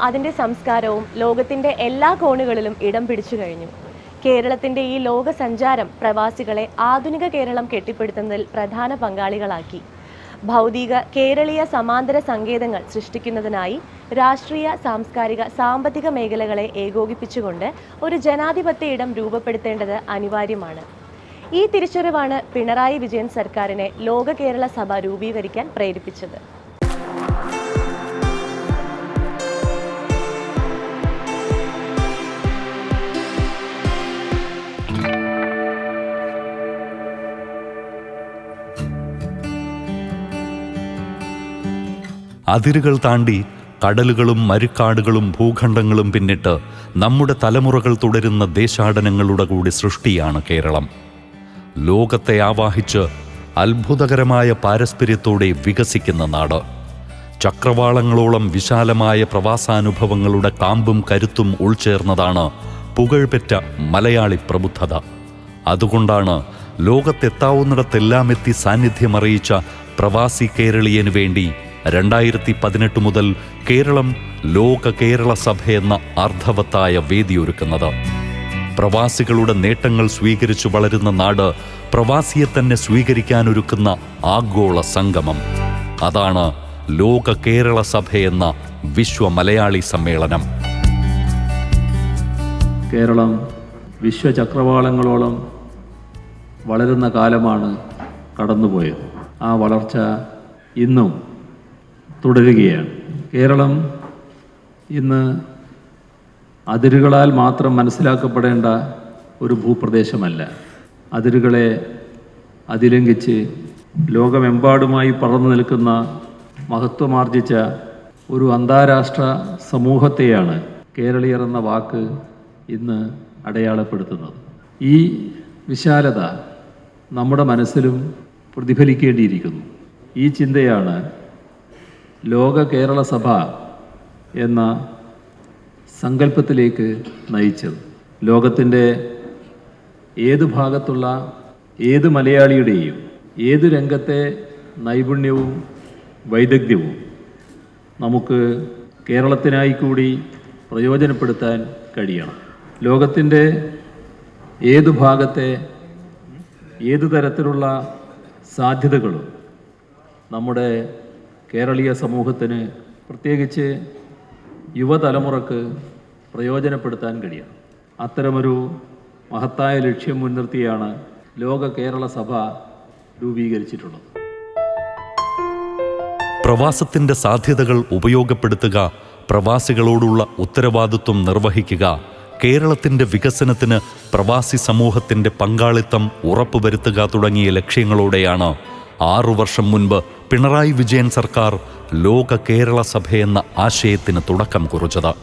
അതിന്റെ സംസ്കാരവും ലോകത്തിന്റെ എല്ലാ കോണുകളിലും ഇടം പിടിച്ചു കഴിഞ്ഞു. കേരളത്തിന്റെ ഈ ലോക സഞ്ചാരം പ്രവാസികളെ ആധുനിക കേരളം കെട്ടിപ്പടുത്തുന്നതിൽ പ്രധാന പങ്കാളികളാക്കി. ഭൗതിക കേരളീയ സമാന്തര സങ്കേതങ്ങൾ സൃഷ്ടിക്കുന്നതിനായി രാഷ്ട്രീയ സാംസ്കാരിക സാമ്പത്തിക മേഖലകളെ ഏകോപിപ്പിച്ചുകൊണ്ട് ഒരു ജനാധിപത്യ ഇടം രൂപപ്പെടുത്തേണ്ടത് അനിവാര്യമാണ്. ഈ തിരിച്ചറിവാണ് പിണറായി വിജയൻ സർക്കാരിനെ ലോക കേരള സഭ രൂപീകരിക്കാൻ പ്രേരിപ്പിച്ചത്. അതിരുകൾ താണ്ടി കടലുകളും മരുക്കാടുകളും ഭൂഖണ്ഡങ്ങളും പിന്നിട്ട് നമ്മുടെ തലമുറകൾ തുടരുന്ന ദേശാടനങ്ങളുടെ കൂടി സൃഷ്ടിയാണ് കേരളം. ലോകത്തെ ആവാഹിച്ച് അത്ഭുതകരമായ പാരസ്പര്യത്തോടെ വികസിക്കുന്ന നാട്. ചക്രവാളങ്ങളോളം വിശാലമായ പ്രവാസാനുഭവങ്ങളുടെ കാമ്പും കരുത്തും ഉൾച്ചേർന്നതാണ് പുകഴ്പെറ്റ മലയാളി പ്രബുദ്ധത. അതുകൊണ്ടാണ് ലോകത്തെത്താവുന്നിടത്തെല്ലാം എത്തി സാന്നിധ്യമറിയിച്ച പ്രവാസി കേരളീയന് വേണ്ടി രണ്ടായിരത്തി പതിനെട്ട് മുതൽ കേരളം ലോക കേരള സഭ എന്ന അർത്ഥവത്തായ വേദിയൊരുക്കുന്നത്. പ്രവാസികളുടെ നേട്ടങ്ങൾ സ്വീകരിച്ചു വളരുന്ന നാട് പ്രവാസിയെ തന്നെ സ്വീകരിക്കാനൊരുക്കുന്ന ആഗോള സംഗമം. അതാണ് ലോക കേരള സഭ എന്ന വിശ്വ മലയാളി സമ്മേളനം. കേരളം വിശ്വചക്രവാളങ്ങളോളം വളരുന്ന കാലമാണ് കടന്നുപോയത്. ആ വളർച്ച ഇന്നും തുടരുകയാണ്. കേരളം ഇന്ന് അതിരുകളാൽ മാത്രം മനസ്സിലാക്കപ്പെടേണ്ട ഒരു ഭൂപ്രദേശമല്ല. അതിരുകളെ അതിലംഘിച്ച് ലോകമെമ്പാടുമായി പറന്നു നിൽക്കുന്ന മഹത്വമാർജിച്ച ഒരു അന്താരാഷ്ട്ര സമൂഹത്തെയാണ് കേരളീയർ എന്ന വാക്ക് ഇന്ന് അടയാളപ്പെടുത്തുന്നത്. ഈ വിശാലത നമ്മുടെ മനസ്സിലും പ്രതിഫലിക്കേണ്ടിയിരിക്കുന്നു. ഈ ചിന്തയാണ് ലോക കേരള സഭ എന്ന സങ്കല്പത്തിലേക്ക് നയിച്ചത്. ലോകത്തിന്റെ ഏത് ഭാഗത്തുള്ള ഏത് മലയാളിയുടെയും ഏത് രംഗത്തെ നൈപുണ്യവും വൈദഗ്ധ്യവും നമുക്ക് കേരളത്തിനായി കൂടി പ്രയോജനപ്പെടുത്താൻ കഴിയണം. ലോകത്തിന്റെ ഏത് ഭാഗത്തെ ഏത് തരത്തിലുള്ള സാധ്യതകളും നമ്മുടെ കേരളീയ സമൂഹത്തിന് പ്രത്യേകിച്ച് യുവതലമുറക്ക് പ്രയോജനപ്പെടുത്താൻ കഴിയണം അത്തരമൊരു മഹത്തായ ലക്ഷ്യം മുൻനിർത്തിയാണ് ലോക കേരള സഭ രൂപീകരിച്ചിട്ടുള്ളത്. പ്രവാസത്തിന്റെ സാധ്യതകൾ ഉപയോഗപ്പെടുത്തുക പ്രവാസികളോടുള്ള ഉത്തരവാദിത്വം നിർവഹിക്കുക കേരളത്തിന്റെ വികസനത്തിന് പ്രവാസി സമൂഹത്തിന്റെ പങ്കാളിത്തം ഉറപ്പുവരുത്തുക തുടങ്ങിയ ലക്ഷ്യങ്ങളോടെയാണ് ആറു വർഷം മുൻപ് പിണറായി വിജയൻ സർക്കാർ ലോക കേരള സഭയെന്ന ആശയത്തിന് തുടക്കം കുറിച്ചത്.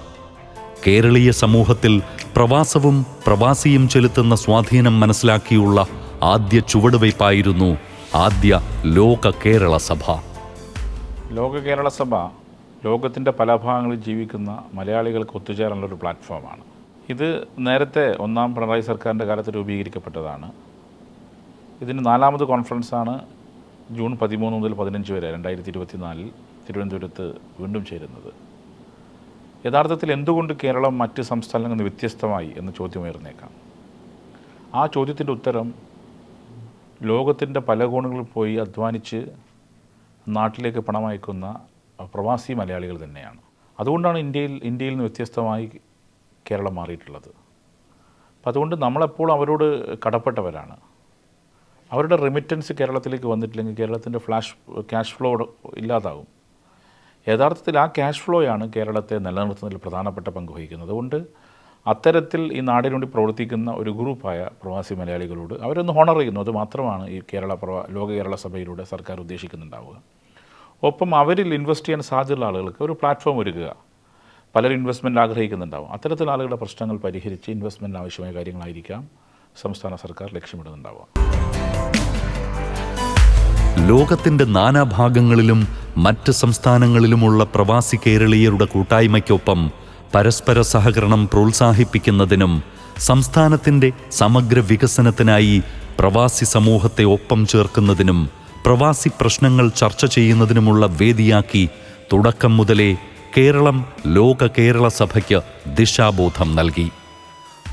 കേരളീയ സമൂഹത്തിൽ പ്രവാസവും പ്രവാസിയും ചെലുത്തുന്ന സ്വാധീനം മനസ്സിലാക്കിയുള്ള ആദ്യ ചുവടുവയ്പായിരുന്നു ആദ്യ ലോക കേരള സഭ. ലോക കേരള സഭ ലോകത്തിന്റെ പല ഭാഗങ്ങളിൽ ജീവിക്കുന്ന മലയാളികൾക്ക് ഒത്തുചേരാനുള്ള ഒരു പ്ലാറ്റ്ഫോമാണ്. ഇത് നേരത്തെ ഒന്നാം പിണറായി സർക്കാരിന്റെ കാലത്ത് രൂപീകരിക്കപ്പെട്ടതാണ്. ഇതിന് നാലാമത് കോൺഫറൻസാണ് ജൂൺ പതിമൂന്ന് മുതൽ പതിനഞ്ച് വരെ രണ്ടായിരത്തി ഇരുപത്തിനാലിൽ തിരുവനന്തപുരത്ത് വീണ്ടും ചേരുന്നത്. യഥാർത്ഥത്തിൽ എന്തുകൊണ്ട് കേരളം മറ്റ് സംസ്ഥാനങ്ങളിൽ നിന്ന് വ്യത്യസ്തമായി എന്ന ചോദ്യമുയർന്നേക്കാം. ആ ചോദ്യത്തിന്റെ ഉത്തരം ലോകത്തിന്റെ പല കോണുകളിൽ പോയി അധ്വാനിച്ച് നാട്ടിലേക്ക് പണം അയക്കുന്ന പ്രവാസി മലയാളികൾ തന്നെയാണ്. അതുകൊണ്ടാണ് ഇന്ത്യയിൽ ഇന്ത്യയിൽ നിന്ന് വ്യത്യസ്തമായി കേരളം മാറിയിട്ടുള്ളത്. അപ്പം അതുകൊണ്ട് നമ്മളെപ്പോഴും അവരോട് കടപ്പെട്ടവരാണ്. അവരുടെ റിമിറ്റൻസ് കേരളത്തിലേക്ക് വന്നിട്ടില്ലെങ്കിൽ കേരളത്തിന്റെ ഫ്ലാഷ് ക്യാഷ് ഫ്ലോ ഇല്ലാതാകും യഥാർത്ഥത്തിൽ ആ ക്യാഷ് ഫ്ലോയാണ് കേരളത്തെ നിലനിർത്തുന്നതിൽ പ്രധാനപ്പെട്ട പങ്ക് വഹിക്കുന്നത്. അതുകൊണ്ട് അത്തരത്തിൽ ഈ നാടിനു വേണ്ടി പ്രവർത്തിക്കുന്ന ഒരു ഗ്രൂപ്പായ പ്രവാസി മലയാളികളോട് അവരൊന്ന് ഹോണർ ചെയ്യുന്നു. അത് മാത്രമാണ് ഈ കേരള പ്രവാ ലോക കേരള സഭയിലൂടെ സർക്കാർ ഉദ്ദേശിക്കുന്നുണ്ടാവുക. ഒപ്പം അവരിൽ ഇൻവെസ്റ്റ് ചെയ്യാൻ സാധ്യതയുള്ള ആളുകൾക്ക് ഒരു പ്ലാറ്റ്ഫോം ഒരുക്കുക. പലരും ഇൻവെസ്റ്റ്മെന്റ് ആഗ്രഹിക്കുന്നുണ്ടാവും. അത്തരത്തിൽ ആളുകളുടെ പ്രശ്നങ്ങൾ പരിഹരിച്ച് ഇൻവെസ്റ്റ്മെന്റിന് ആവശ്യമായ കാര്യങ്ങളായിരിക്കാം സംസ്ഥാന സർക്കാർ ലക്ഷ്യമിടുന്നുണ്ടാവുക. ലോകത്തിന്റെ നാനാഭാഗങ്ങളിലും മറ്റ് സംസ്ഥാനങ്ങളിലുമുള്ള പ്രവാസി കേരളീയരുടെ കൂട്ടായ്മയ്ക്കൊപ്പം പരസ്പര സഹകരണം പ്രോത്സാഹിപ്പിക്കുന്നതിനും സംസ്ഥാനത്തിന്റെ സമഗ്ര വികസനത്തിനായി പ്രവാസി സമൂഹത്തെ ഒപ്പം ചേർക്കുന്നതിനും പ്രവാസി പ്രശ്നങ്ങൾ ചർച്ച ചെയ്യുന്നതിനുമുള്ള വേദിയാക്കി തുടക്കം മുതലേ കേരളം ലോക കേരള സഭയ്ക്ക് ദിശാബോധം നൽകി.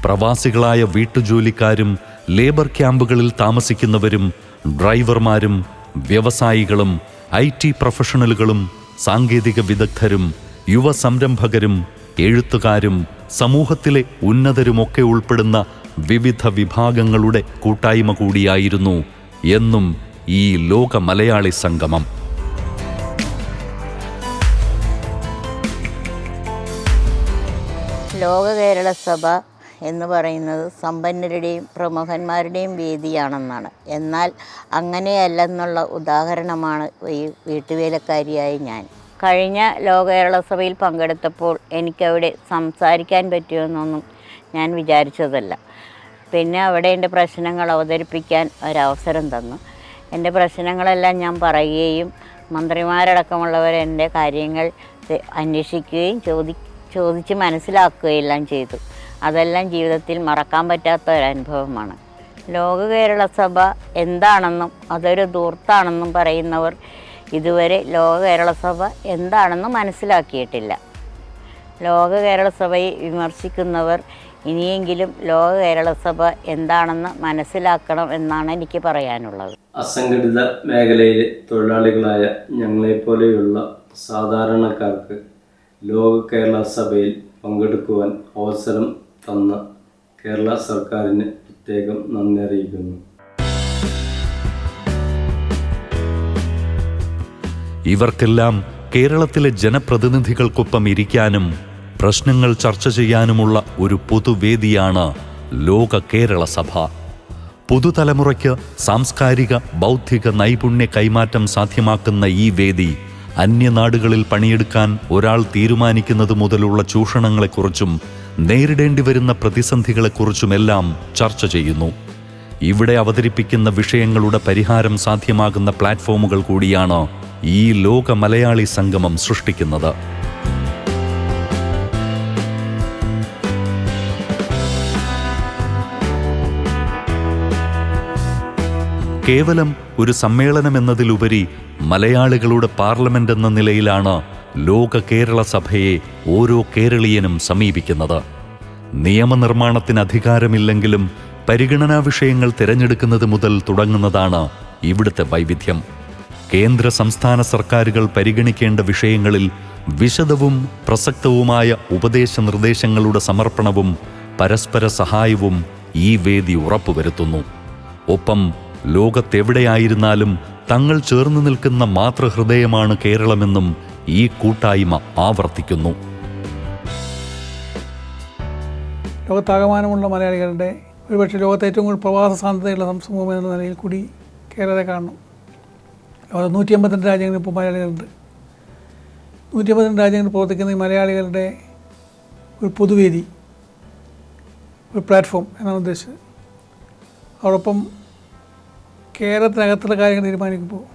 പ്രവാസികളായ വീട്ടുജോലിക്കാരും ലേബർ ക്യാമ്പുകളിൽ താമസിക്കുന്നവരും ഡ്രൈവർമാരും വ്യവസായികളും ഐ ടി പ്രൊഫഷണലുകളും സാങ്കേതിക വിദഗ്ധരും യുവ സംരംഭകരും എഴുത്തുകാരും സമൂഹത്തിലെ ഉന്നതരുമൊക്കെ ഉൾപ്പെടുന്ന വിവിധ വിഭാഗങ്ങളുടെ കൂട്ടായ്മ കൂടിയായിരുന്നു എന്നും ഈ ലോക മലയാളി സംഗമം. ലോക കേരള സഭ എന്ന് പറയുന്നത് സമ്പന്നരുടെയും പ്രമുഖന്മാരുടെയും വേദിയാണെന്നാണ്. എന്നാൽ അങ്ങനെയല്ലെന്നുള്ള ഉദാഹരണമാണ് ഈ വീട്ടുവേലക്കാരിയായ ഞാൻ. കഴിഞ്ഞ ലോകകേരള സഭയിൽ പങ്കെടുത്തപ്പോൾ എനിക്കവിടെ സംസാരിക്കാൻ പറ്റുമെന്നൊന്നും ഞാൻ വിചാരിച്ചതല്ല. പിന്നെ അവിടെ എന്റെ പ്രശ്നങ്ങൾ അവതരിപ്പിക്കാൻ ഒരവസരം തന്നു. എന്റെ പ്രശ്നങ്ങളെല്ലാം ഞാൻ പറയുകയും മന്ത്രിമാരടക്കമുള്ളവർ എന്റെ കാര്യങ്ങൾ അന്വേഷിക്കുകയും ചോദി ചോദിച്ച് മനസ്സിലാക്കുകയെല്ലാം ചെയ്തു. അതെല്ലാം ജീവിതത്തിൽ മറക്കാൻ പറ്റാത്ത ഒരു അനുഭവമാണ് ലോക കേരള സഭ എന്താണെന്നും അതൊരു ദൂർത്താണെന്നും പറയുന്നവർ ഇതുവരെ ലോക കേരള സഭ എന്താണെന്ന് മനസ്സിലാക്കിയിട്ടില്ല. ലോക കേരള സഭയെ വിമർശിക്കുന്നവർ ഇനിയെങ്കിലും ലോക കേരള സഭ എന്താണെന്ന് മനസ്സിലാക്കണം എന്നാണ് എനിക്ക് പറയാനുള്ളത്. അസംഘടിത മേഖലയിലെ തൊഴിലാളികളായ ഞങ്ങളെപ്പോലെയുള്ള സാധാരണക്കാർക്ക് ലോക കേരള സഭയിൽ പങ്കെടുക്കുവാൻ അവസരം തന്ന കേരള സർക്കാരിന് പ്രത്യേകം നന്ദി അറിയിക്കുന്നു. ഇവർക്കെല്ലാം കേരളത്തിലെ ജനപ്രതിനിധികൾക്കൊപ്പം ഇരിക്കാനും പ്രശ്നങ്ങൾ ചർച്ച ചെയ്യാനുമുള്ള ഒരു പൊതുവേദിയാണ് ലോക കേരള സഭ. പുതുതലമുറയ്ക്ക് സാംസ്കാരിക ബൗദ്ധിക നൈപുണ്യ കൈമാറ്റം സാധ്യമാക്കുന്ന ഈ വേദി അന്യനാടുകളിൽ പണിയെടുക്കാൻ ഒരാൾ തീരുമാനിക്കുന്നത് മുതലുള്ള ചൂഷണങ്ങളെക്കുറിച്ചും നേരിടേണ്ടി വരുന്ന പ്രതിസന്ധികളെക്കുറിച്ചുമെല്ലാം ചർച്ച ചെയ്യുന്നു. ഇവിടെ അവതരിപ്പിക്കുന്ന വിഷയങ്ങളുടെ പരിഹാരം സാധ്യമാകുന്ന പ്ലാറ്റ്ഫോമുകൾ കൂടിയാണ് ഈ ലോക മലയാളി സംഗമം സൃഷ്ടിക്കുന്നത്. കേവലം ഒരു സമ്മേളനം എന്നതിലുപരി മലയാളികളുടെ പാർലമെന്റ് എന്ന നിലയിലാണ് ലോക കേരള സഭയെ ഓരോ കേരളീയനും സമീപിക്കുന്നത്. നിയമനിർമ്മാണത്തിന് അധികാരമില്ലെങ്കിലും പരിഗണനാ വിഷയങ്ങൾ തിരഞ്ഞെടുക്കുന്നത് മുതൽ തുടങ്ങുന്നതാണ് ഇവിടുത്തെ വൈവിധ്യം. കേന്ദ്ര സംസ്ഥാന സർക്കാരുകൾ പരിഗണിക്കേണ്ട വിഷയങ്ങളിൽ വിശദവും പ്രസക്തവുമായ ഉപദേശ നിർദ്ദേശങ്ങളുടെ സമർപ്പണവും പരസ്പര സഹായവും ഈ വേദി ഉറപ്പുവരുത്തുന്നു. ഒപ്പം ലോകത്തെവിടെയായിരുന്നാലും തങ്ങൾ ചേർന്നു നിൽക്കുന്ന മാതൃഹൃദയമാണ് കേരളമെന്നും ഈ കൂട്ടായ്മ ആവർത്തിക്കുന്നു. ലോകത്താകമാനമുള്ള മലയാളികളുടെ ഒരുപക്ഷെ ലോകത്തെ ഏറ്റവും കൂടുതൽ പ്രവാസ സാധ്യതയുള്ള സംസമൂഹം എന്ന നിലയിൽ കൂടി കേരളത്തെ കാണണം. ലോകത്ത് നൂറ്റി അമ്പത്തിരണ്ട് രാജ്യങ്ങളിൽ ഇപ്പോൾ മലയാളികളുണ്ട്. നൂറ്റി അമ്പത്തിരണ്ട് രാജ്യങ്ങളിൽ പ്രവർത്തിക്കുന്ന ഈ മലയാളികളുടെ ഒരു പൊതുവേദി ഒരു പ്ലാറ്റ്ഫോം എന്നാണ് ഉദ്ദേശിച്ചത്. അതോടൊപ്പം കേരളത്തിനകത്തുള്ള കാര്യങ്ങൾ തീരുമാനിക്കുമ്പോൾ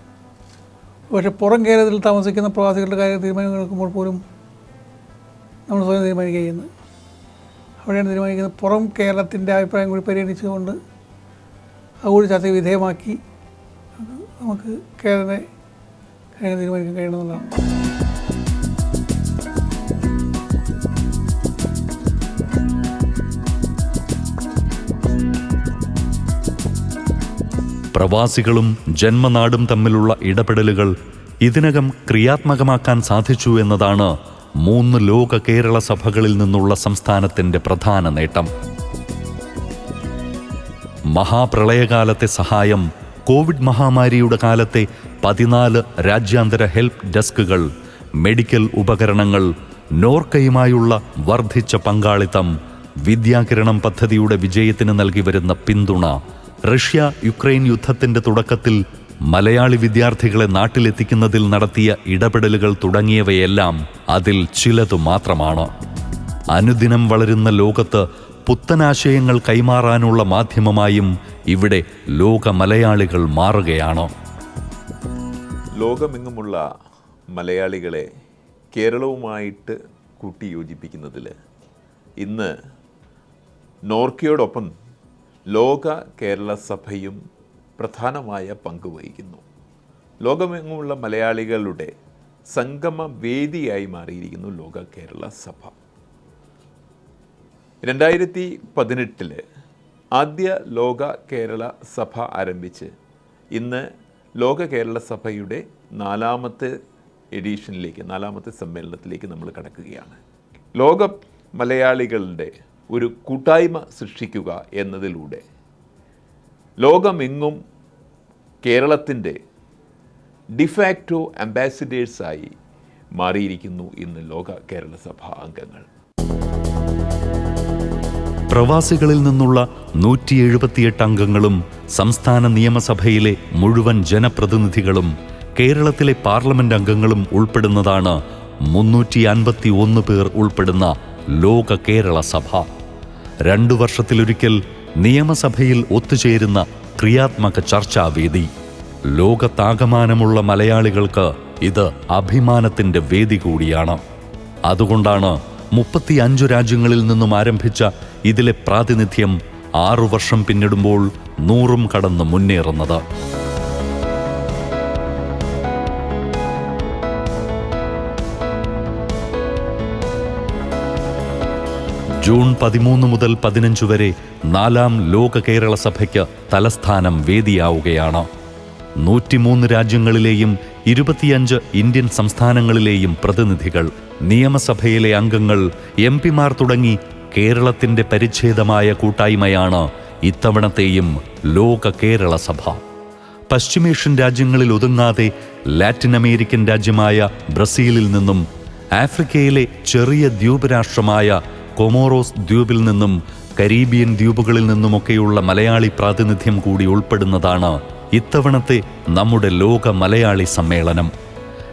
പക്ഷേ പുറം കേരളത്തിൽ താമസിക്കുന്ന പ്രവാസികളുടെ കാര്യം തീരുമാനങ്ങൾ എടുക്കുമ്പോൾ പോലും നമ്മൾ സ്വയം തീരുമാനിക്കുക ചെയ്യുന്നത് അവിടെയാണ് തീരുമാനിക്കുന്നത്. പുറം കേരളത്തിന്റെ അഭിപ്രായം കൂടി പരിഗണിച്ചുകൊണ്ട് അതുകൂടി ചർച്ച വിധേയമാക്കി നമുക്ക് കേരളത്തെ കാര്യങ്ങൾ തീരുമാനിക്കാൻ കഴിയണമെന്നുള്ളതാണ് പ്രവാസികളും ജന്മനാടും തമ്മിലുള്ള ഇടപെടലുകൾ ഇതിനകം ക്രിയാത്മകമാക്കാൻ സാധിച്ചു എന്നതാണ് മൂന്ന് ലോക കേരള സഭകളിൽ നിന്നുള്ള സംസ്ഥാനത്തിന്റെ പ്രധാന നേട്ടം. മഹാപ്രളയകാലത്തെ സഹായം കോവിഡ് മഹാമാരിയുടെ കാലത്തെ പതിനാല് രാജ്യാന്തര ഹെൽപ്പ് ഡെസ്കുകൾ മെഡിക്കൽ ഉപകരണങ്ങൾ നോർക്കയുമായുള്ള വർദ്ധിച്ച പങ്കാളിത്തം വിദ്യാകിരണം പദ്ധതിയുടെ വിജയത്തിന് നൽകി വരുന്ന പിന്തുണ റഷ്യ യുക്രൈൻ യുദ്ധത്തിന്റെ തുടക്കത്തിൽ മലയാളി വിദ്യാർത്ഥികളെ നാട്ടിലെത്തിക്കുന്നതിൽ നടത്തിയ ഇടപെടലുകൾ തുടങ്ങിയവയെല്ലാം അതിൽ ചിലതു മാത്രമാണ്. അനുദിനം വളരുന്ന ലോകത്ത് പുത്തനാശയങ്ങൾ കൈമാറാനുള്ള മാധ്യമമായും ഇവിടെ ലോക മലയാളികൾ മാറുകയാണ്. ലോകമെങ്ങുമുള്ള മലയാളികളെ കേരളവുമായിട്ട് കൂട്ടിയോജിപ്പിക്കുന്നതിൽ ഇന്ന് നോർക്കയോടൊപ്പം ലോക കേരള സഭയും പ്രധാനമായ പങ്ക് വഹിക്കുന്നു. ലോകമെങ്ങുമുള്ള മലയാളികളുടെ സംഗമ വേദിയായി മാറിയിരിക്കുന്നു ലോക കേരള സഭ. രണ്ടായിരത്തി പതിനെട്ടിൽ ആദ്യ ലോക കേരള സഭ ആരംഭിച്ച് ഇന്ന് ലോക കേരള സഭയുടെ നാലാമത്തെ എഡീഷനിലേക്ക് നാലാമത്തെ സമ്മേളനത്തിലേക്ക് നമ്മൾ കടക്കുകയാണ്. ലോക മലയാളികളുടെ ഒരു കൂട്ടായ്മ സൃഷ്ടിക്കുക എന്നതിലൂടെ. ലോകമെങ്ങും കേരളത്തിന്റെ ഡിഫാക്റ്റോ അംബാസിഡേഴ്സായി മാറിയിരിക്കുന്നു ഇന്ന് ലോക കേരള സഭ അംഗങ്ങൾ. പ്രവാസികളിൽ നിന്നുള്ള നൂറ്റി എഴുപത്തിയെട്ട് അംഗങ്ങളും സംസ്ഥാന നിയമസഭയിലെ മുഴുവൻ ജനപ്രതിനിധികളും കേരളത്തിലെ പാർലമെന്റ് അംഗങ്ങളും ഉൾപ്പെടുന്നതാണ് മുന്നൂറ്റി അൻപത്തി ഒന്ന് പേർ ഉൾപ്പെടുന്ന ലോക കേരള സഭ. രണ്ടു വർഷത്തിലൊരിക്കൽ നിയമസഭയിൽ ഒത്തുചേരുന്ന ക്രിയാത്മക ചർച്ചാവേദി. ലോകത്താകമാനമുള്ള മലയാളികൾക്ക് ഇത് അഭിമാനത്തിന്റെ വേദി കൂടിയാണ്. അതുകൊണ്ടാണ് മുപ്പത്തി അഞ്ചു രാജ്യങ്ങളിൽ നിന്നും ആരംഭിച്ച ഇതിലെ പ്രാതിനിധ്യം ആറു വർഷം പിന്നിടുമ്പോൾ നൂറും കടന്ന് മുന്നേറുന്നത്. ജൂൺ പതിമൂന്ന് മുതൽ പതിനഞ്ച് വരെ നാലാം ലോക കേരള സഭയ്ക്ക് തലസ്ഥാനം വേദിയാവുകയാണ്. നൂറ്റിമൂന്ന് രാജ്യങ്ങളിലെയും ഇരുപത്തിയഞ്ച് ഇന്ത്യൻ സംസ്ഥാനങ്ങളിലെയും പ്രതിനിധികൾ നിയമസഭയിലെ അംഗങ്ങൾ എം പിമാർ തുടങ്ങി കേരളത്തിന്റെ പരിച്ഛേദമായ കൂട്ടായ്മയാണ് ഇത്തവണത്തെയും ലോക കേരള സഭ. പശ്ചിമേഷ്യൻ രാജ്യങ്ങളിൽ ഒതുങ്ങാതെ ലാറ്റിൻ അമേരിക്കൻ രാജ്യമായ ബ്രസീലിൽ നിന്നും ആഫ്രിക്കയിലെ ചെറിയ ദ്വീപ് രാഷ്ട്രമായ കൊമോറോസ് ദ്വീപിൽ നിന്നും കരീബിയൻ ദ്വീപുകളിൽ നിന്നുമൊക്കെയുള്ള മലയാളി പ്രാതിനിധ്യം കൂടി ഉൾപ്പെടുന്നതാണ് ഇത്തവണത്തെ നമ്മുടെ ലോക മലയാളി സമ്മേളനം.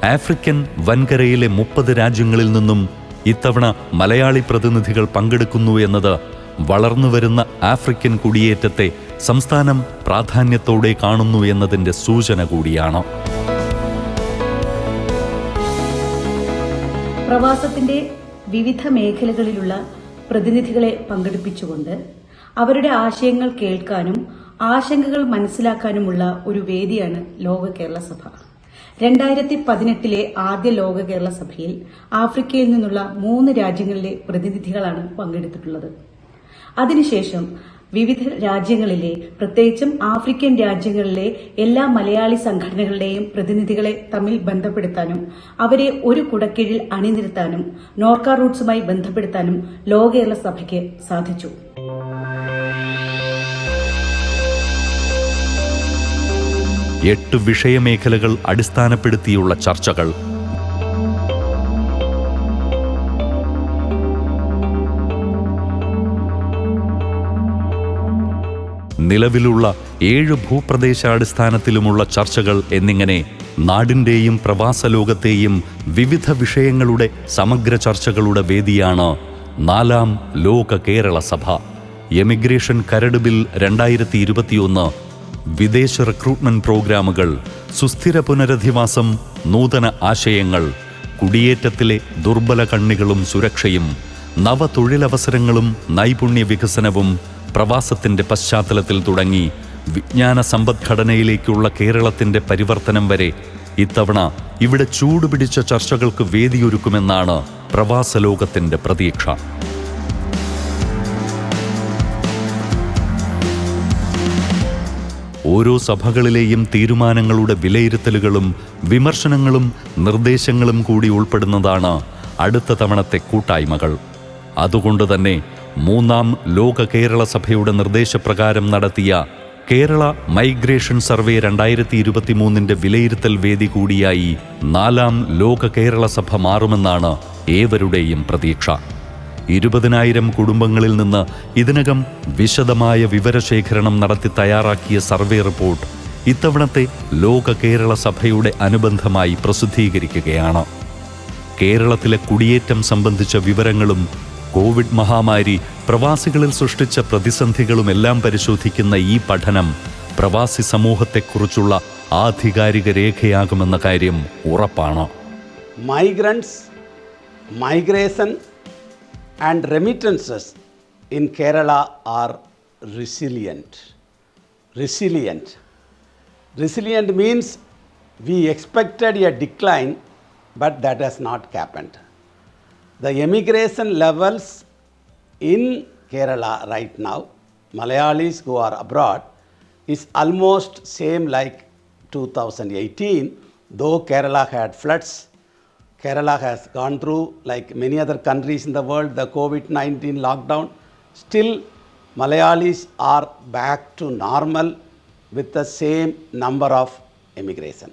ആഫ്രിക്കൻ വൻകരയിലെ മുപ്പത് രാജ്യങ്ങളിൽ നിന്നും ഇത്തവണ മലയാളി പ്രതിനിധികൾ പങ്കെടുക്കുന്നു എന്നത് വളർന്നുവരുന്ന ആഫ്രിക്കൻ കുടിയേറ്റത്തെ സംസ്ഥാനം പ്രാധാന്യത്തോടെ കാണുന്നു എന്നതിന്റെ സൂചന കൂടിയാണ്. പ്രവാസത്തിന്റെ വിവിധ മേഖലകളിലുള്ള പ്രതിനിധികളെ പങ്കെടുപ്പിച്ചുകൊണ്ട് അവരുടെ ആശയങ്ങൾ കേൾക്കാനും ആശങ്കകൾ മനസ്സിലാക്കാനുമുള്ള ഒരു വേദിയാണ് ലോക കേരള സഭ. രണ്ടായിരത്തി പതിനെട്ടിലെ ആദ്യ ലോക കേരള സഭയിൽ ആഫ്രിക്കയിൽ നിന്നുള്ള മൂന്ന് രാജ്യങ്ങളിലെ പ്രതിനിധികളാണ് പങ്കെടുത്തിട്ടുള്ളത്. അതിനുശേഷം വിവിധ രാജ്യങ്ങളിലെ പ്രത്യേകിച്ചും ആഫ്രിക്കൻ രാജ്യങ്ങളിലെ എല്ലാ മലയാളി സംഘടനകളുടെയും പ്രതിനിധികളെ തമ്മിൽ ബന്ധപ്പെടുത്താനും അവരെ ഒരു കുടക്കീഴിൽ അണിനിരത്താനും നോർക്ക റൂട്ട്സുമായി ബന്ധപ്പെടുത്താനും ലോകകേരള സഭയ്ക്ക് സാധിച്ചു. എട്ട് വിഷയമേഖലകൾ അടിസ്ഥാനപ്പെടുത്തിയുള്ള ചർച്ചകൾ നിലവിലുള്ള ഏഴ് ഭൂപ്രദേശാടിസ്ഥാനത്തിലുമുള്ള ചർച്ചകൾ എന്നിങ്ങനെ നാടിന്റെയും പ്രവാസ ലോകത്തെയും വിവിധ വിഷയങ്ങളുടെ സമഗ്ര ചർച്ചകളുടെ വേദിയാണ് നാലാം ലോക കേരള സഭ. എമിഗ്രേഷൻ കരട് ബിൽ രണ്ടായിരത്തി ഇരുപത്തിയൊന്ന് വിദേശ റിക്രൂട്ട്മെന്റ് പ്രോഗ്രാമുകൾ സുസ്ഥിര പുനരധിവാസം നൂതന ആശയങ്ങൾ കുടിയേറ്റത്തിലെ ദുർബല കണ്ണികളും സുരക്ഷയും നവതൊഴിലവസരങ്ങളും നൈപുണ്യ വികസനവും പ്രവാസത്തിന്റെ പശ്ചാത്തലത്തിൽ തുടങ്ങി വിജ്ഞാന സമ്പദ്ഘടനയിലേക്കുള്ള കേരളത്തിന്റെ പരിവർത്തനം വരെ ഇത്തവണ ഇവിടെ ചൂടുപിടിച്ച ചർച്ചകൾക്ക് വേദിയൊരുക്കുമെന്നാണ് പ്രവാസ ലോകത്തിന്റെ പ്രതീക്ഷ. ഓരോ സഭകളിലെയും തീരുമാനങ്ങളുടെ വിലയിരുത്തലുകളും വിമർശനങ്ങളും നിർദ്ദേശങ്ങളും കൂടി ഉൾപ്പെടുന്നതാണ് അടുത്ത തവണത്തെ കൂട്ടായ്മകൾ. അതുകൊണ്ട് തന്നെ മൂന്നാം ലോക കേരള സഭയുടെ നിർദ്ദേശപ്രകാരം നടത്തിയ കേരള മൈഗ്രേഷൻ സർവേ രണ്ടായിരത്തി ഇരുപത്തിമൂന്നിന്റെ വിലയിരുത്തൽ വേദി കൂടിയായി നാലാം ലോക കേരള സഭ മാറുമെന്നാണ് ഏവരുടെയും പ്രതീക്ഷ. ഇരുപതിനായിരം കുടുംബങ്ങളിൽ നിന്ന് ഇതിനകം വിശദമായ വിവരശേഖരണം നടത്തി തയ്യാറാക്കിയ സർവേ റിപ്പോർട്ട് ഇത്തവണത്തെ ലോക കേരള സഭയുടെ അനുബന്ധമായി പ്രസിദ്ധീകരിക്കുകയാണ്. കേരളത്തിലെ കുടിയേറ്റം സംബന്ധിച്ച വിവരങ്ങളും കോവിഡ് മഹാമാരി പ്രവാസികളിൽ സൃഷ്ടിച്ച പ്രതിസന്ധികളുമെല്ലാം പരിശോധിക്കുന്ന ഈ പഠനം പ്രവാസി സമൂഹത്തെക്കുറിച്ചുള്ള ആധികാരിക രേഖയാകുമെന്ന കാര്യം ഉറപ്പാണ്. Migrants migration and remittances in Kerala are resilient resilient resilient means we expected a decline but that has not happened The emigration levels in Kerala right now, Malayalis who are abroad, is almost same like 2018, though Kerala had floods. Kerala has gone through, like many other countries in the world, the COVID 19 lockdown. Still, Malayalis are back to normal with the same number of immigration.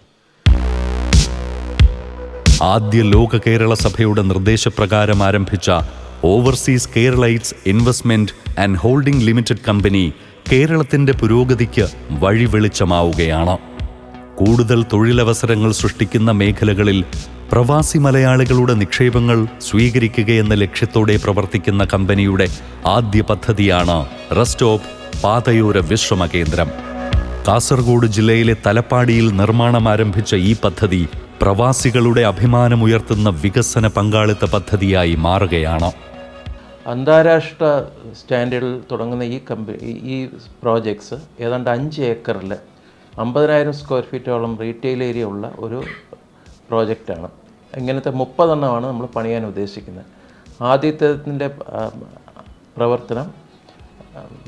ആദ്യ ലോക കേരള സഭയുടെ നിർദ്ദേശപ്രകാരം ആരംഭിച്ച overseas Keralites investment and holding limited company കേരളത്തിന്റെ പുരോഗതിക്ക് വഴി വെളിച്ചമാവുകയാണ് കൂടുതൽ തൊഴിലവസരങ്ങൾ സൃഷ്ടിക്കുന്ന മേഖലകളിൽ പ്രവാസി മലയാളികളുടെ നിക്ഷേപങ്ങൾ സ്വീകരിക്കുകയെന്ന ലക്ഷ്യത്തോടെ പ്രവർത്തിക്കുന്ന കമ്പനിയുടെ ആദ്യ പദ്ധതിയാണ് റെസ്റ്റ് റെസ്റ്റോപ്പ് പാതയോര വിശ്രമ കേന്ദ്രം കാസർഗോഡ് ജില്ലയിലെ തലപ്പാടിയിൽ നിർമ്മാണം ആരംഭിച്ച ഈ പദ്ധതി പ്രവാസികളുടെ അഭിമാനമുയർത്തുന്ന വികസന പങ്കാളിത്ത പദ്ധതിയായി മാറുകയാണ്. അന്താരാഷ്ട്ര സ്റ്റാൻഡേർഡിൽ തുടങ്ങുന്ന ഈ കമ്പനി ഈ പ്രോജക്ട്സ് ഏതാണ്ട് അഞ്ച് ഏക്കറിൽ അമ്പതിനായിരം സ്ക്വയർ ഫീറ്റോളം റീറ്റെയിൽ ഏരിയ ഉള്ള ഒരു പ്രോജക്റ്റാണ്. ഇങ്ങനത്തെ മുപ്പതെണ്ണമാണ് നമ്മൾ പണിയാൻ ഉദ്ദേശിക്കുന്നത്. ആദ്യത്തേതിന്റെ പ്രവർത്തനം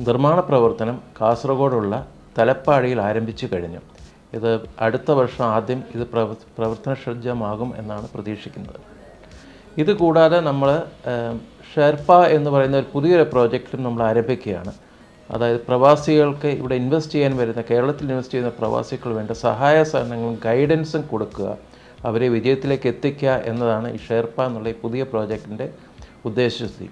നിർമ്മാണ പ്രവർത്തനം കാസർഗോഡുള്ള തലപ്പാടിയിൽ ആരംഭിച്ചു കഴിഞ്ഞു. ഇത് അടുത്ത വർഷം ആദ്യം ഇത് പ്രവ പ്രവർത്തനസജ്ജമാകും എന്നാണ് പ്രതീക്ഷിക്കുന്നത്. ഇത് കൂടാതെ നമ്മൾ ഷെർപ്പ എന്ന് പറയുന്ന ഒരു പുതിയൊരു പ്രോജക്റ്റും നമ്മൾ ആരംഭിക്കുകയാണ്. അതായത് പ്രവാസികൾക്ക് ഇവിടെ ഇൻവെസ്റ്റ് ചെയ്യാൻ വരുന്ന കേരളത്തിൽ ഇൻവെസ്റ്റ് ചെയ്യുന്ന പ്രവാസികൾ വേണ്ട സഹായ സഹനങ്ങളും ഗൈഡൻസും കൊടുക്കുക അവരെ വിജയത്തിലേക്ക് എത്തിക്കുക എന്നതാണ് ഈ ഷെർപ്പ എന്നുള്ള ഈ പുതിയ പ്രോജക്റ്റിന്റെ ഉദ്ദേശശുദ്ധി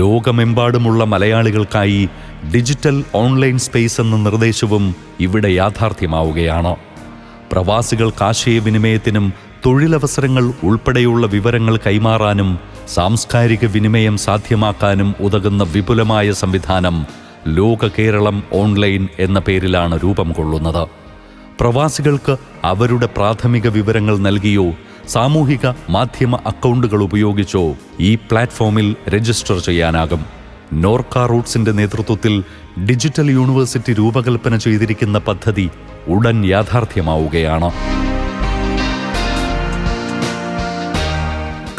ലോകമെമ്പാടുമുള്ള മലയാളികൾക്കായി ഡിജിറ്റൽ ഓൺലൈൻ സ്പേസ് എന്ന നിർദ്ദേശവും ഇവിടെ യാഥാർത്ഥ്യമാവുകയാണ്. പ്രവാസികൾക്ക് ആശയവിനിമയത്തിനും തൊഴിലവസരങ്ങൾ ഉൾപ്പെടെയുള്ള വിവരങ്ങൾ കൈമാറാനും സാംസ്കാരിക വിനിമയം സാധ്യമാക്കാനും ഉതകുന്ന വിപുലമായ സംവിധാനം ലോക കേരളം ഓൺലൈൻ എന്ന പേരിലാണ് രൂപം കൊള്ളുന്നത്. പ്രവാസികൾക്ക് അവരുടെ പ്രാഥമിക വിവരങ്ങൾ നൽകിയോ സാമൂഹിക മാധ്യമ അക്കൗണ്ടുകൾ ഉപയോഗിച്ചോ ഈ പ്ലാറ്റ്ഫോമിൽ രജിസ്റ്റർ ചെയ്യാനാകും. നോർക്ക റൂട്ട്സിന്റെ നേതൃത്വത്തിൽ ഡിജിറ്റൽ യൂണിവേഴ്സിറ്റി രൂപകൽപ്പന ചെയ്തിരിക്കുന്ന പദ്ധതി ഉടൻ യാഥാർത്ഥ്യമാവുകയാണ്.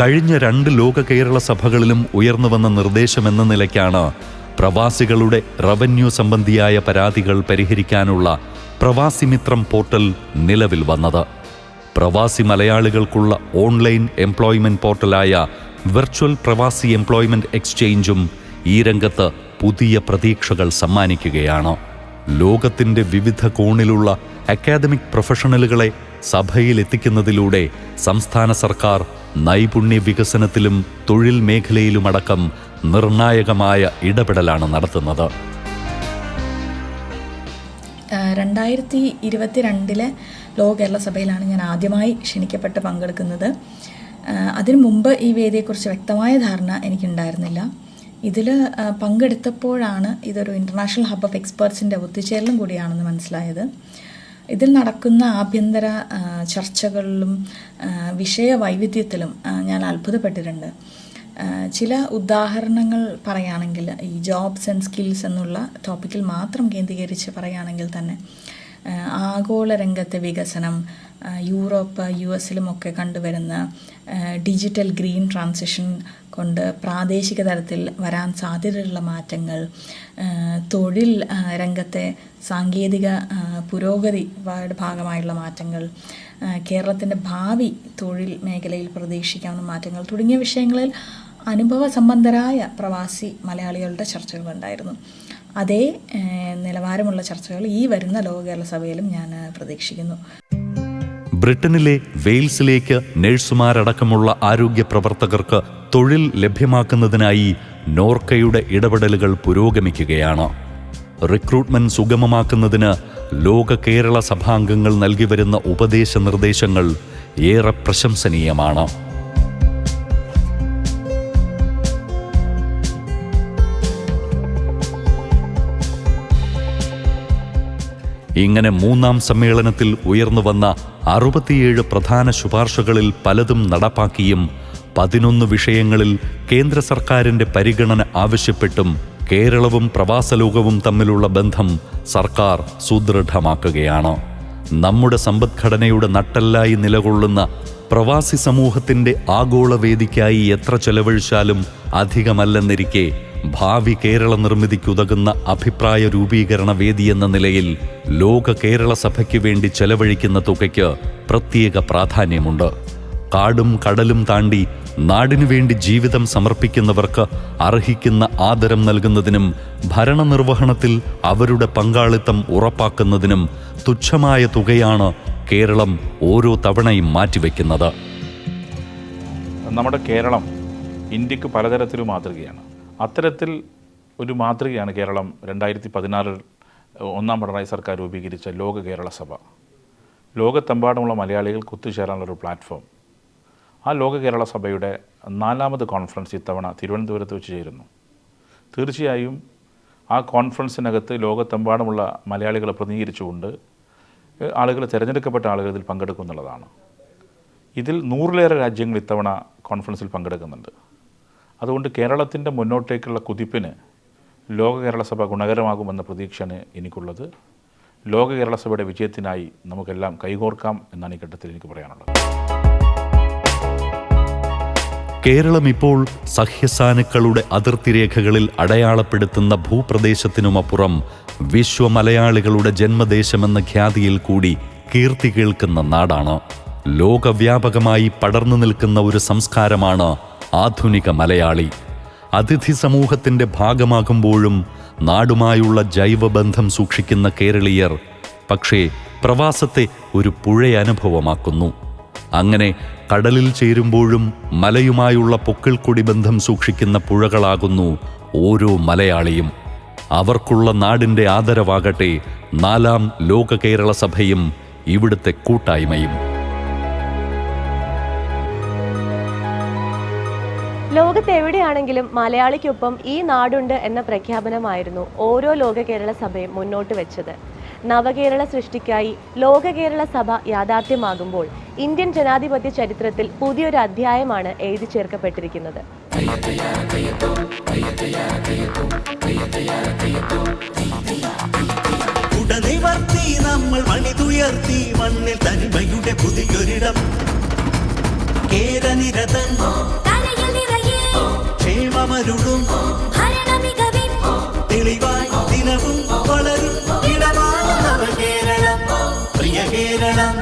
കഴിഞ്ഞ രണ്ട് ലോക കേരള സഭകളിലും ഉയർന്നു വന്ന നിർദ്ദേശമെന്ന നിലയ്ക്കാണ് പ്രവാസികളുടെ റവന്യൂ സംബന്ധിയായ പരാതികൾ പരിഹരിക്കാനുള്ള പ്രവാസി മിത്രം പോർട്ടൽ നിലവിൽ വന്നത്. പ്രവാസി മലയാളികൾക്കുള്ള ഓൺലൈൻ എംപ്ലോയ്മെന്റ് പോർട്ടലായ വെർച്വൽ പ്രവാസി എംപ്ലോയ്മെന്റ് എക്സ്ചേഞ്ചും ഈ രംഗത്ത് പുതിയ പ്രതീക്ഷകൾ സമ്മാനിക്കുകയാണ്. ലോകത്തിന്റെ വിവിധ കോണിലുള്ള അക്കാദമിക് പ്രൊഫഷണലുകളെ സഭയിൽ സഭയിലെത്തിക്കുന്നതിലൂടെ സംസ്ഥാന സർക്കാർ നൈപുണ്യ വികസനത്തിലും തൊഴിൽ മേഖലയിലുമടക്കം നിർണായകമായ ഇടപെടലാണ് നടത്തുന്നത്. രണ്ടായിരത്തി ഇരുപത്തിരണ്ടിലെ ലോക കേരള സഭയിലാണ് ഞാൻ ആദ്യമായി ക്ഷണിക്കപ്പെട്ട് പങ്കെടുക്കുന്നത്. അതിനു മുമ്പ് ഈ വേദിയെക്കുറിച്ച് വ്യക്തമായ ധാരണ എനിക്കുണ്ടായിരുന്നില്ല. ഇതിൽ പങ്കെടുത്തപ്പോഴാണ് ഇതൊരു ഇന്റർനാഷണൽ ഹബ് ഓഫ് എക്സ്പേർട്സിന്റെ ഒത്തുചേരലും കൂടിയാണെന്ന് മനസ്സിലായത്. ഇതിൽ നടക്കുന്ന ആഭ്യന്തര ചർച്ചകളിലും വിഷയ വൈവിധ്യത്തിലും ഞാൻ അത്ഭുതപ്പെട്ടിട്ടുണ്ട്. ചില ഉദാഹരണങ്ങൾ പറയുകയാണെങ്കിൽ ഈ ജോബ്സ് ആൻഡ് സ്കിൽസ് എന്നുള്ള ടോപ്പിക്കിൽ മാത്രം കേന്ദ്രീകരിച്ച് പറയുകയാണെങ്കിൽ തന്നെ ആഗോള രംഗത്തെ വികസനം യൂറോപ്പ് യു എസിലുമൊക്കെ കണ്ടുവരുന്ന ഡിജിറ്റൽ ഗ്രീൻ ട്രാൻസിഷൻ കൊണ്ട് പ്രാദേശിക തലത്തിൽ വരാൻ സാധ്യതയുള്ള മാറ്റങ്ങൾ തൊഴിൽ രംഗത്തെ സാങ്കേതിക പുരോഗതി ഭാഗമായുള്ള മാറ്റങ്ങൾ കേരളത്തിന്റെ ഭാവി തൊഴിൽ മേഖലയിൽ പ്രതീക്ഷിക്കാവുന്ന മാറ്റങ്ങൾ തുടങ്ങിയ വിഷയങ്ങളിൽ അനുഭവ സംബന്ധരായ പ്രവാസി മലയാളികളുടെ ചർച്ചകളുണ്ടായിരുന്നു. അതേ നിലവാരമുള്ള ചർച്ചകൾ ഈ വരുന്ന ലോക കേരള സഭയിലും ഞാൻ പ്രതീക്ഷിക്കുന്നു. ബ്രിട്ടനിലെ വെയിൽസിലേക്ക് നഴ്സുമാരടക്കമുള്ള ആരോഗ്യ പ്രവർത്തകർക്ക് തൊഴിൽ ലഭ്യമാക്കുന്നതിനായി നോർക്കയുടെ ഇടപെടലുകൾ പുരോഗമിക്കുകയാണ്. റിക്രൂട്ട്മെന്റ് സുഗമമാക്കുന്നതിന് ലോക കേരള സഭാംഗങ്ങൾ നൽകി വരുന്ന ഉപദേശ നിർദ്ദേശങ്ങൾ ഏറെ പ്രശംസനീയമാണ്. ഇങ്ങനെ മൂന്നാം സമ്മേളനത്തിൽ ഉയർന്നു വന്ന അറുപത്തിയേഴ് പ്രധാന ശുപാർശകളിൽ പലതും നടപ്പാക്കിയും പതിനൊന്ന് വിഷയങ്ങളിൽ കേന്ദ്ര സർക്കാരിന്റെ പരിഗണന ആവശ്യപ്പെട്ടും കേരളവും പ്രവാസലോകവും തമ്മിലുള്ള ബന്ധം സർക്കാർ സുദൃഢമാക്കുകയാണ്. നമ്മുടെ സമ്പദ്ഘടനയുടെ നട്ടെല്ലായി നിലകൊള്ളുന്ന പ്രവാസി സമൂഹത്തിന്റെ ആഗോളവേദിക്കായി എത്ര ചെലവഴിച്ചാലും അധികമല്ലെന്നിരിക്കെ ഭാവി കേരള നിർമ്മിതിക്കുതകുന്ന അഭിപ്രായ രൂപീകരണ വേദി എന്ന നിലയിൽ ലോക കേരള സഭയ്ക്ക് വേണ്ടി ചെലവഴിക്കുന്ന തുകയ്ക്ക് പ്രത്യേക പ്രാധാന്യമുണ്ട്. കാടും കടലും താണ്ടി നാടിനു വേണ്ടി ജീവിതം സമർപ്പിക്കുന്നവർക്ക് അർഹിക്കുന്ന ആദരം നൽകുന്നതിനും ഭരണനിർവഹണത്തിൽ അവരുടെ പങ്കാളിത്തം ഉറപ്പാക്കുന്നതിനും തുച്ഛമായ തുകയാണ് കേരളം ഓരോ തവണയും മാറ്റിവെക്കുന്നത്. നമ്മുടെ കേരളം ഇന്ത്യയ്ക്ക് പലതരത്തിലും മാതൃകയാണ്. അത്തരത്തിൽ ഒരു മാതൃകയാണ് കേരളം രണ്ടായിരത്തി പതിനാറിൽ ഒന്നാം പിണറായി സർക്കാർ രൂപീകരിച്ച ലോക കേരള സഭ. ലോകത്തെമ്പാടുമുള്ള മലയാളികൾക്ക് ഒത്തുചേരാനുള്ളൊരു പ്ലാറ്റ്ഫോം. ആ ലോക കേരള സഭയുടെ നാലാമത് കോൺഫറൻസ് ഇത്തവണ തിരുവനന്തപുരത്ത് വെച്ച് ചേരുന്നു. തീർച്ചയായും ആ കോൺഫറൻസിനകത്ത് ലോകത്തെമ്പാടുമുള്ള മലയാളികളെ പ്രതിനിധീകരിച്ചുകൊണ്ട് ആളുകൾ തിരഞ്ഞെടുക്കപ്പെട്ട ആളുകൾ ഇതിൽ പങ്കെടുക്കുന്നുള്ളതാണ് ഇതിൽ നൂറിലേറെ രാജ്യങ്ങൾ ഇത്തവണ കോൺഫറൻസിൽ പങ്കെടുക്കുന്നുണ്ട്. അതുകൊണ്ട് കേരളത്തിന്റെ മുന്നോട്ടേക്കുള്ള കുതിപ്പിന് ലോക കേരള സഭ ഗുണകരമാകുമെന്ന പ്രതീക്ഷയാണ് എനിക്കുള്ളത്. ലോക കേരള സഭയുടെ വിജയത്തിനായി നമുക്കെല്ലാം കൈകോർക്കാം എന്നാണ് ഈ ഘട്ടത്തിൽ എനിക്ക് പറയാനുള്ളത്. കേരളം ഇപ്പോൾ സഹ്യസാനുക്കളുടെ അതിർത്തി രേഖകളിൽ അടയാളപ്പെടുത്തുന്ന ഭൂപ്രദേശത്തിനുമപ്പുറം വിശ്വമലയാളികളുടെ ജന്മദേശമെന്ന ഖ്യാതിയിൽ കൂടി കീർത്തി കേൾക്കുന്ന നാടാണ്. ലോകവ്യാപകമായി പടർന്നു നിൽക്കുന്ന ഒരു സംസ്കാരമാണ് ആധുനിക മലയാളി. അതിഥി സമൂഹത്തിന്റെ ഭാഗമാകുമ്പോഴും നാടുമായുള്ള ജൈവബന്ധം സൂക്ഷിക്കുന്ന കേരളീയർ പക്ഷേ പ്രവാസത്തെ ഒരു പുഴയനുഭവമാക്കുന്നു. അങ്ങനെ കടലിൽ ചേരുമ്പോഴും മലയുമായുള്ള പൊക്കിൾക്കൊടി ബന്ധം സൂക്ഷിക്കുന്ന പുഴകളാകുന്നു ഓരോ മലയാളിയും. അവർക്കുള്ള നാടിന്റെ ആദരവാകട്ടെ നാലാം ലോക കേരള സഭയും ഇവിടുത്തെ കൂട്ടായ്മയും. ലോകത്ത് എവിടെയാണെങ്കിലും മലയാളിക്കൊപ്പം ഈ നാടുണ്ട് എന്ന പ്രഖ്യാപനമായിരുന്നു ഓരോ ലോക കേരള സഭയും മുന്നോട്ട് വെച്ചത്. നവകേരള സൃഷ്ടിക്കായി ലോക കേരള സഭ യാഥാർത്ഥ്യമാകുമ്പോൾ ഇന്ത്യൻ ജനാധിപത്യ ചരിത്രത്തിൽ പുതിയൊരു അധ്യായമാണ് എഴുതി ചേർക്കപ്പെട്ടിരിക്കുന്നത്. ഉടനിവർത്തി നമ്മൾ മണിതുയർത്തി മണ്ണിൽ തനിമയുടെ പുതിയൊരിടം. കേരനിരതൻ ക്ഷേമമരുളും. തെളിവായി ദിനവും വളരും. ഇടം കേരളം